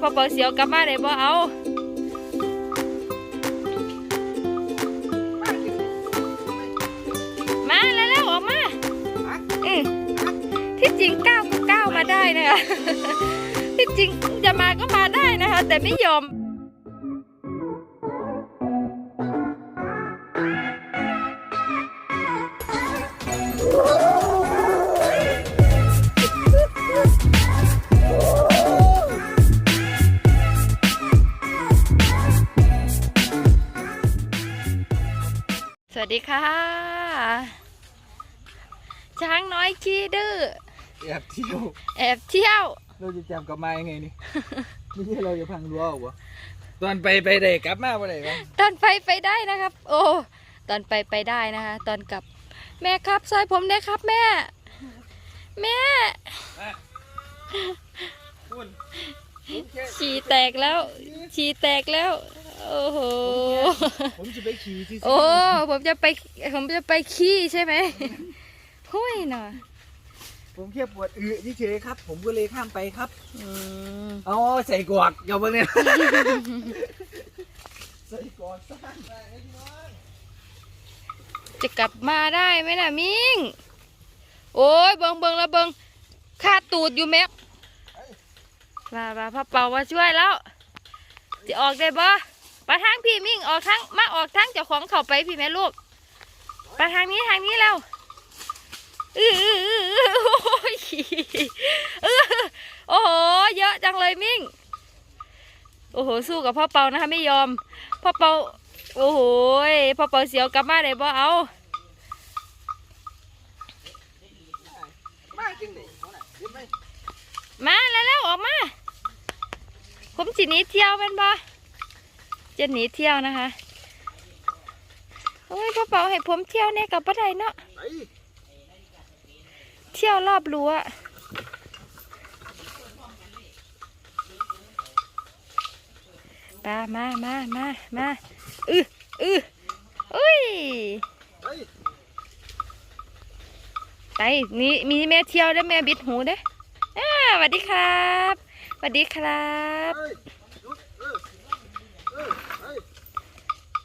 พอเปิดเสียวกลับมาได้บ่เอามาแล้วแล้วออกมาอืมที่จริงก้าวก็ก้าวมาได้นะคะที่จริงจะมาก็มาได้นะคะ แต่ไม่ยอม วัสดีค่ะ ช้างน้อยขี้ดื้อแอบเที่ยวแอบเที่ยวเราจะจำกลับมายังไงนี่ ไม่ใช่เราจะพังรั้วเหรอตอนไปไปได้กลับมาไปได้ปะตอนไปไปได้นะครับ โอ้ตอนไปไปได้นะคะ ตอนกลับ แม่ครับซอยผมได้ครับแม่ แม่คุณฉี่แตกแล้วฉี่แตกแล้ว โอ้โห ผมจะไปขี่ที่โอ้ ผมจะไป ผมจะไปขี้ใช่ไหมหุ้ยหน่อยผมแค่ปวดอึเฉยๆครับ ผมก็เลยข้ามไปครับอืมอ๋อใส่กวกอย่าเพิ่งเนี่ยใส่กวกสร้างได้ไงพี่น้องจะกลับมาได้ไหมน่ะมิงโอ้ยเบิงเบิงแล้วเบิงคาดตูดอยู่แม็กมามาพ่อเป่ามาช่วยแล้วจะออกได้บ่ ไปทางพี่มิงออกทางมาออกทางเจ้าของเข้าไปพี่แม่ลูกไปทางนี้ทางนี้แล้วอืออืออือโอ้โหเยอะจังเลยมิงโอ้โหสู้กับพ่อเปานะคะไม่ยอมพ่อเปาโอ้โหพ่อเปาเสียวกลับมาได้บ่เอามาจังเลยเอาน่ะเดี๋ยวไปมาแล้วแล้วออกมาผมจะหนีเที่ยวเป็นบ่ จะหนีเที่ยวนะคะโอ้ยพ่อเปาให้ผมเที่ยวเนี่ยกับป้าไดเนาะเที่ยวรอบรั้วปามามามามาอืออืออุ้ยไปไปมีมีแม่เที่ยวได้แม่บิดหูได้สวัสดีครับสวัสดีครับ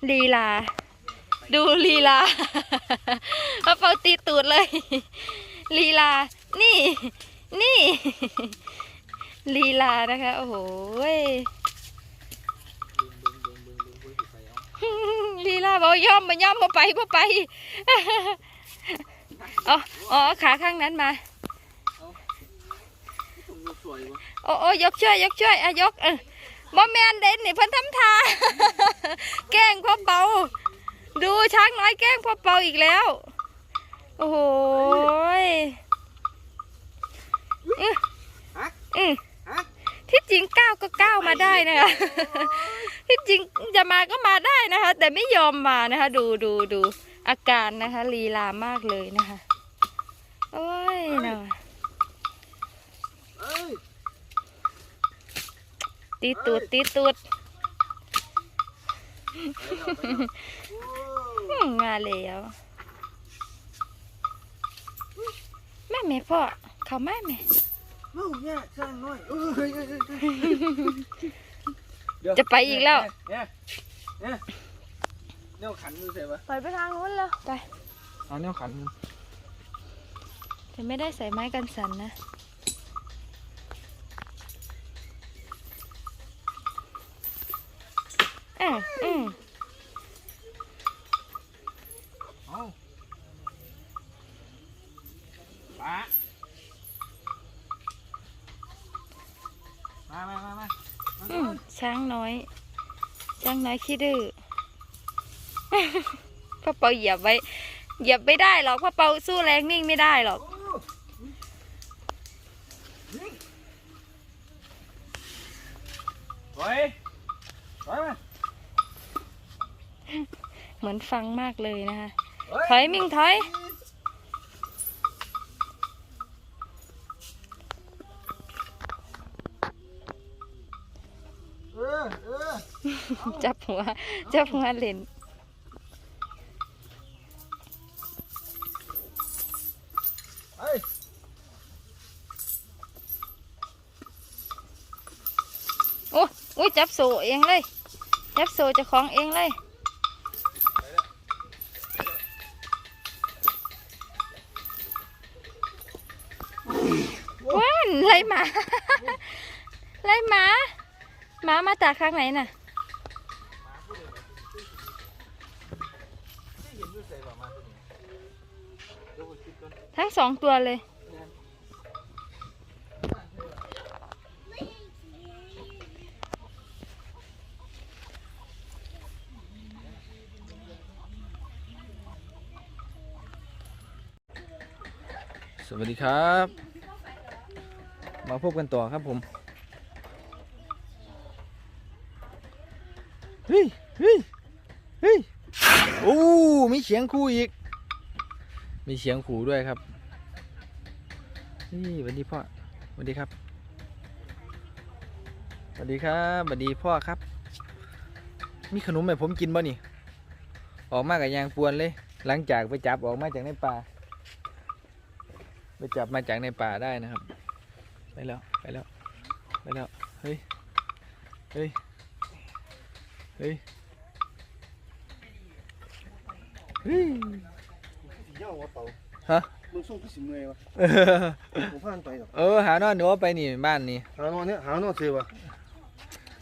ลุกเออเออไปลีลา ดูลีลาพระเปาตีตูดเลยลีลา นี่ นี่ลีลานะคะ โอ้โหยลีลาบอกย่อมมาย่อมมาไปมาไปอ๋ออ๋อขาข้างนั้นมาผมดูสวยวะโอ้โอ้ยกช่วยยกช่วยอะยกเออ บ่แมนเด่นนี่เพิ่นทำทา แกล้งพ่อเปา ดูช้างน้อยแกล้งพ่อเปาอีกแล้ว โอ้โหยอื้อฮักอื้อฮักที่จริงก้าวก็ก้าวมาได้นะคะ ที่จริงจะมาก็มาได้นะคะ แต่ไม่ยอมมานะคะ ดูดูดูอาการนะคะลีลามากเลยนะคะ โอ้ยนะ เอ้ย ตีตูดตีตูดโอ้อืมมาแล้วแม่แม่พ่อเขาแม่แม่เอ้าเนี่ยสร้างน้อยเอ้ยเอ้ยเอ้ยเอ้ยเดี๋ยวจะไปอีกแล้วเนี่ยเนี่ยเนี่ยขันมือใส่ปะปล่อยไปทางนู้นแล้วไปเอาเนี่ยขันมือแต่ไม่ได้ใส่ไม้กันสันนะ อืมอืมเอาปะมามามามามาอืมช้างน้อย ช้างน้อยขี้ดื้อพ่อเปาเหยียบไว้เหยียบไม่ได้หรอกพ่อเปาสู้แรงนิ่งไม่ได้หรอกโอ้ยถอยมา เหมือนฟังมากเลยนะคะเฮ้ถอยมิ่งถอยเออเออจับหัว จับหัวเล่นเฮ้ยโอ้อุ้ยจับโซเองเลย จับโซเจะของเองเลยว้านไล่หมา ไล่หมา หมามาจากข้างไหนน่ะทั้งสองตัวเลย สวัสดีครับ มาพบกันต่อครับผมเฮ้ยเฮ้ยเฮ้ยโอ้มีเสียงคู่อีก มีเสียงขู่ด้วยครับนี่สวัสดีพ่อสวัสดีครับสวัสดีครับสวัสดีพ่อครับ มีขนมให้ผมกินบ่นี่ ออกมากับยางปวนเลย หลังจากไปจับออกมาจากในป่า ไปจับมาจากในป่าได้นะครับ ไปแล้วไปแล้วไปแล้วเฮ้ยเฮ้ยเฮ้ยเฮ้ยสีเหย้าว่าเป่าฮะมึงส่งพี่สิเมื่อยวะเออผมผ่านไปหรอกเออหานอนหนูเอาไปนี่บ้านนี่หานอนเนี่ยหานอนเสียวะ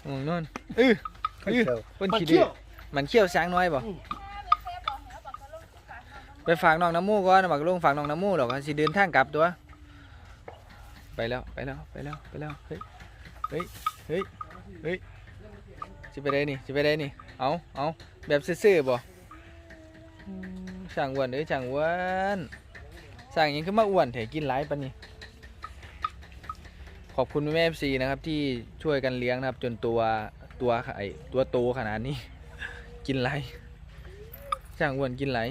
อืมนอนเออใครเสียวคนมันขี้เที่ดื้ยอวมันเขี้ยวช้างน้อยบ่ไปฝากน้องน้ำมูกก่อนบักลุงฝากน้องน้ำมูกหรอกสิเดินทางกลับตัว ไปแล้วไปแล้วไปแล้วไปแล้วเฮ้ยเฮ้ยเฮ้ยเฮ้ยสิไปได้นี่สิไปได้นี่เอาเอาแบบซื่อๆบ่อืมช่างอ้วนเอ้ยช่างอ้วนสร้างหยังขึ้นมาอ้วนแถกินหลายปานนี้ขอบคุณแม่เอฟซีนะครับที่ช่วยกันเลี้ยงนะครับ จนตัวตัวไอตัวโตขนาดนี้ กินไรช่างอ้วนกินไร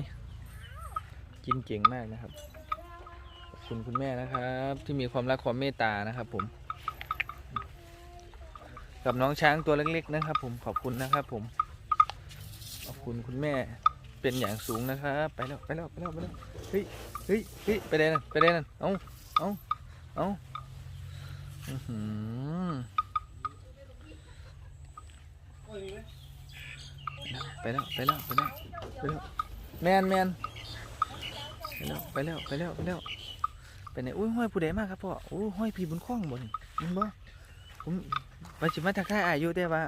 กินเก่งมากนะครับ คุณคุณแม่นะครับ ที่มีความรักความเมตตานะครับ ผม กับน้องช้างตัวเล็ก ๆ นะครับ ผมขอบคุณนะครับ ผม ขอบคุณคุณแม่เป็นอย่างสูงนะครับไปแล้วไปแล้วไปแล้วไปแล้วเฮ้ยเฮ้ยเฮ้ยไปได้นั่นไปได้นั่นเอาเอาเอาอือหือไปแล้วไปแล้วไปแล้วไปแล้วแมนแมนไปแล้วไปแล้วไปแล้วไปแล้ว ไปไหนอุ้ยห้อยผู้ใดมากครับพ่อโอ้ยห้อยพี่บุญคล้องบ่นี่เห็นบ่ผมว่าสิมาทักทายอายุแต่ว่า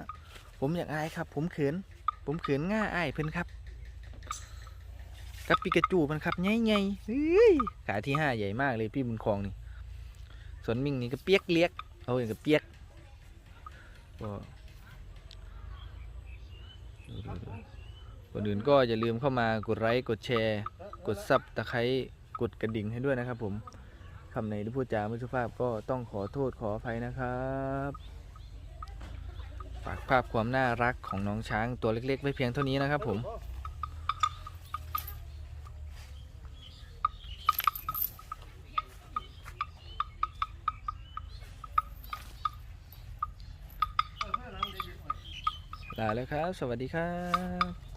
ผมอยากอายครับ ผมเขิน ผมเขินง่าอายเพิ่นครับ กับปิกาจูมันครับใหญ่ๆเฮ้ยขาที่ห้าใหญ่มากเลยพี่บุญครองนี่ ส่วนมิงนี่ก็เปียกเลียกเอาอย่างกับเปียกก็ดูดูดูก่อนอื่นก็อย่าลืมเข้ามากดไลค์กดแชร์ กดซับตะไคร้กดกระดิ่งให้ด้วยนะครับผม คำไหนที่พูดจาไม่สุภาพก็ต้องขอโทษขออภัยนะครับฝากภาพความน่ารักของน้องช้างตัวเล็กๆไว้เพียงเท่านี้นะครับผมลาแล้วครับ สวัสดีครับ